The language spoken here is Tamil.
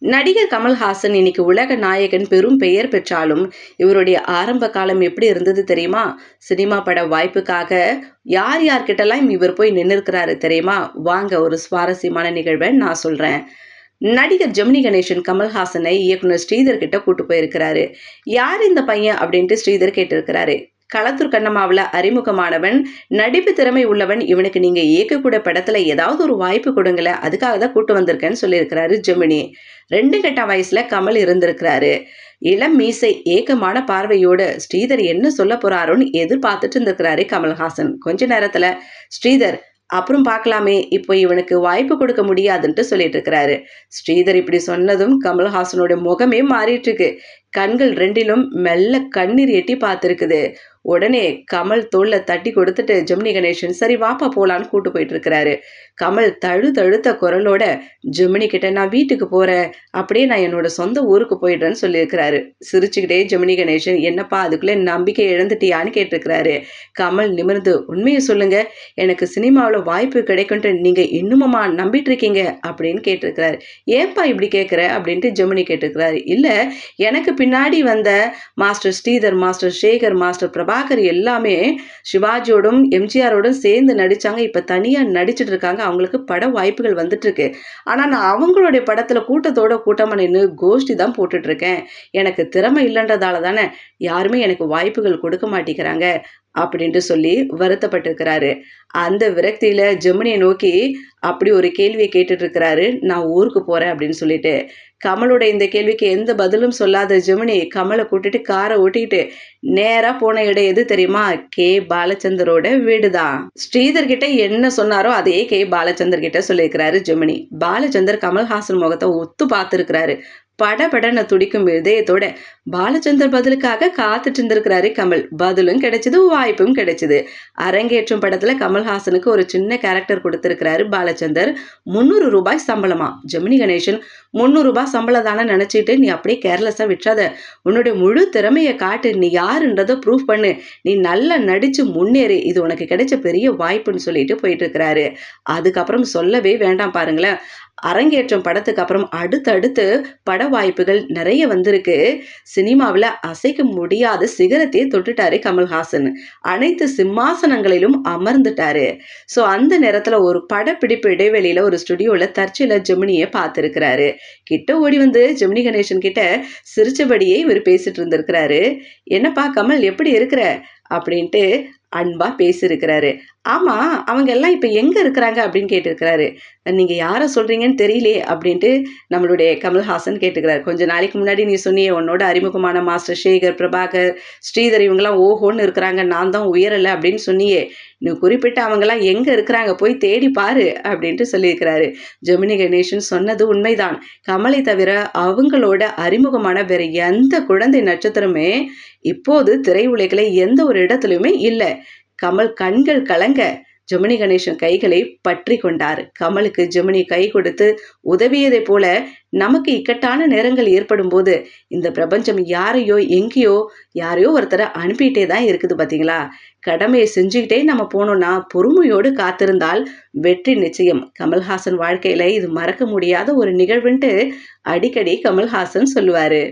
நடிகர் கமல்ஹாசன் இன்னைக்கு உலக நாயகன் பெரும் பெயர் பெற்றாலும் இவருடைய ஆரம்ப காலம் எப்படி இருந்தது தெரியுமா? சினிமா பட வாய்ப்புக்காக யார் யார்கிட்டலாம் இவர் போய் நின்றுருக்கிறாரு தெரியுமா? வாங்க ஒரு சுவாரஸ்யமான நிகழ்வை நான் சொல்கிறேன் நடிகர் ஜெமினி கணேசன் கமல்ஹாசனை இயக்குனர் ஸ்ரீதர் கிட்ட கூட்டு போயிருக்கிறாரு. யார் இந்த பையன் அப்படின்ட்டு ஸ்ரீதர் கேட்டிருக்கிறாரு. களத்தூர் கண்ணம்மாவில் அறிமுகமானவன் நடிப்பு திறமை உள்ளவன் இவனுக்கு நீங்கள் இயக்கக்கூட படத்தில் ஏதாவது ஒரு வாய்ப்பு கொடுங்களேன் அதுக்காக தான் கூட்டு வந்திருக்கேன்னு சொல்லியிருக்கிறாரு ஜெமினி. ரெண்டு கட்ட வயசில் கமல் இருந்திருக்கிறாரு. இளம் மீசை ஏக்கமான பார்வையோடு ஸ்ரீதர் என்ன சொல்ல போறாரோன்னு எதிர்பார்த்துட்டு இருந்திருக்கிறாரு கமல்ஹாசன். கொஞ்ச நேரத்தில் ஸ்ரீதர் அப்புறம் பார்க்கலாமே இப்போ இவனுக்கு வாய்ப்பு கொடுக்க முடியாதுன்ட்டு சொல்லிட்டு இருக்கிறாரு ஸ்ரீதர் இப்படி சொன்னதும் கமல்ஹாசனோட முகமே மாறிட்டு இருக்கு. கண்கள் ரெண்டிலும் மெல்ல கண்ணீர் எட்டி பார்த்துருக்குது. உடனே கமல் தோல்ல தட்டி கொடுத்துட்டு ஜெமினி கணேசன் சரி வாப்பா போலான்னு கூட்டு போயிட்டு இருக்கிறாரு கமல் தழு தழுத்த குரலோட ஜெமினி கிட்ட நான் வீட்டுக்கு போறேன் அப்படியே நான் என்னோட சொந்த ஊருக்கு போயிடுறேன்னு சொல்லியிருக்கிறாரு. சிரிச்சுக்கிட்டே ஜெமினி கணேசன் என்னப்பா அதுக்குள்ளே நம்பிக்கை இழந்துட்டியான்னு கேட்டிருக்கிறாரு. கமல் நிமிர்ந்து உண்மையை சொல்லுங்க எனக்கு சினிமாவில் வாய்ப்பு கிடைக்கும்ட்டு நீங்க இன்னுமமா நம்பிட்டு இருக்கீங்க அப்படின்னு கேட்டிருக்கிறாரு. ஏன்பா இப்படி கேட்குற? அப்படின்ட்டு ஜெமினி கேட்டிருக்கிறாரு. இல்லை எனக்கு பின்னாடி வந்த master Sridhar master Sekhar master Prabha Prabhakar எல்லாமே சிவாஜியோடும் எம்ஜிஆரோடும் சேர்ந்து நடித்தாங்க இப்போ தனியாக நடிச்சிட்டு இருக்காங்க. அவங்களுக்கு பட வாய்ப்புகள் வந்துட்டுருக்கு. ஆனால் நான் அவங்களுடைய படத்தில் கூட்டத்தோட கூட்டமாக நின்று கோஷ்டி தான் போட்டுட்ருக்கேன் எனக்கு திறமை இல்லைன்றதால தானே யாருமே எனக்கு வாய்ப்புகள் கொடுக்க மாட்டேங்கிறாங்க. அப்படின்ட்டு சொல்லி வருத்தப்பட்டிருக்கிறாரு. அந்த விரக்தியில ஜெமினியை நோக்கி அப்படி ஒரு கேள்வியை கேட்டுட்டு இருக்கிறாரு நான் ஊருக்கு போறேன் அப்படின்னு சொல்லிட்டு. கமலோட இந்த கேள்விக்கு எந்த பதிலும் சொல்லாத ஜெமினி கமலை கூட்டிட்டு காரை ஓட்டிக்கிட்டு நேரா போன இடம் எது தெரியுமா? கே. பாலச்சந்தரோட வீடு தான் ஸ்ரீதர் கிட்ட என்ன சொன்னாரோ அதே கே. பாலச்சந்தர் கிட்ட சொல்லியிருக்கிறாரு ஜெமினி. பாலச்சந்தர் கமல்ஹாசன் முகத்தை ஒத்து பார்த்துருக்கிறாரு. படபடன துடிக்கும் இதயத்தோட பாலச்சந்தர் பதிலுக்காக காத்துட்டு இருந்திருக்கிறாரு கமல். பதிலும் கிடைச்சது வாய்ப்பும் கிடைச்சது. அரங்கேற்றும் படத்துல கமல்ஹாசனுக்கு ஒரு சின்ன கேரக்டர் கொடுத்திருக்கிறாரு பாலச்சந்தர். முந்நூறு ரூபாய் சம்பளமா? ஜெமினி கணேசன் முந்நூறு ரூபாய் சம்பளம் தானே நினைச்சிட்டு நீ அப்படியே கேர்லெஸ்ஸா விட்டுறாத. உன்னுடைய முழு திறமையை காட்டு. நீ யாருன்றதை ப்ரூவ் பண்ணு. நீ நல்லா நடிச்சு முன்னேறு. இது உனக்கு கிடைச்ச பெரிய வாய்ப்புன்னு சொல்லிட்டு போயிட்டு இருக்கிறாரு. அதுக்கப்புறம் சொல்லவே வேண்டாம் பாருங்களேன். அரங்கேற்றம் படத்துக்கு அப்புறம் அடுத்தடுத்து பட வாய்ப்புகள் நிறைய வந்திருக்கு. சினிமாவில் அசைக்க முடியாத சிகரத்தையே தொட்டுட்டாரு கமல்ஹாசன். அனைத்து சிம்மாசனங்களிலும் அமர்ந்துட்டாரு. ஸோ அந்த நேரத்தில் ஒரு படப்பிடிப்பு இடைவெளியில் ஒரு ஸ்டுடியோவில் தற்செயல ஜெமினியை பார்த்துருக்கிறாரு. கிட்ட ஓடி வந்து ஜெமினி கணேசன் கிட்ட சிரிச்சபடியே இவர் பேசிட்டு இருந்திருக்கிறாரு. என்னப்பா கமல் எப்படி இருக்கிற? அப்படின்ட்டு அன்பாக பேசியிருக்கிறாரு. ஆமாம் அவங்க எல்லாம் இப்போ எங்கே இருக்கிறாங்க அப்படின்னு கேட்டிருக்கிறாரு. நீங்கள் யாரை சொல்கிறீங்கன்னு தெரியலையே அப்படின்ட்டு நம்மளுடைய கமல்ஹாசன் கேட்டுக்கிறாரு. கொஞ்சம் நாளைக்கு முன்னாடி நீ சொன்னியே உன்னோட அறிமுகமான மாஸ்டர் சேகர் பிரபாகர் ஸ்ரீதர் இவங்கெல்லாம் ஓஹோன்னு இருக்கிறாங்க. நான் தான் உயரலை அப்படின்னு சொன்னியே. நீ குறிப்பிட்ட அவங்கெல்லாம் எங்கே இருக்கிறாங்க போய் தேடி பாரு அப்படின்ட்டு சொல்லியிருக்கிறாரு. ஜெமினி கணேசன் சொன்னது உண்மைதான். கமலை தவிர அவங்களோட அறிமுகமான வேற எந்த குழந்தை நட்சத்திரமே இப்போது திரையுலகில் எந்த ஒரு இடத்துலையுமே இல்லை. கமல் கண்கள் கலங்க ஜெமினி கணேசன் கைகளை பற்றி கொண்டார். கமலுக்கு ஜெமினி கை கொடுத்து உதவியதை போல நமக்கு இக்கட்டான நேரங்கள் ஏற்படும் போது இந்த பிரபஞ்சம் யாரையோ எங்கேயோ யாரையோ ஒருத்தரை அனுப்பிட்டே தான் இருக்குது பார்த்தீங்களா கடமையை செஞ்சுக்கிட்டே நம்ம போனோம்னா பொறுமையோடு காத்திருந்தால் வெற்றி நிச்சயம். கமல்ஹாசன் வாழ்க்கையில இது மறக்க முடியாத ஒரு நிகழ்வுன்ட்டு அடிக்கடி கமல்ஹாசன் சொல்லுவாரு.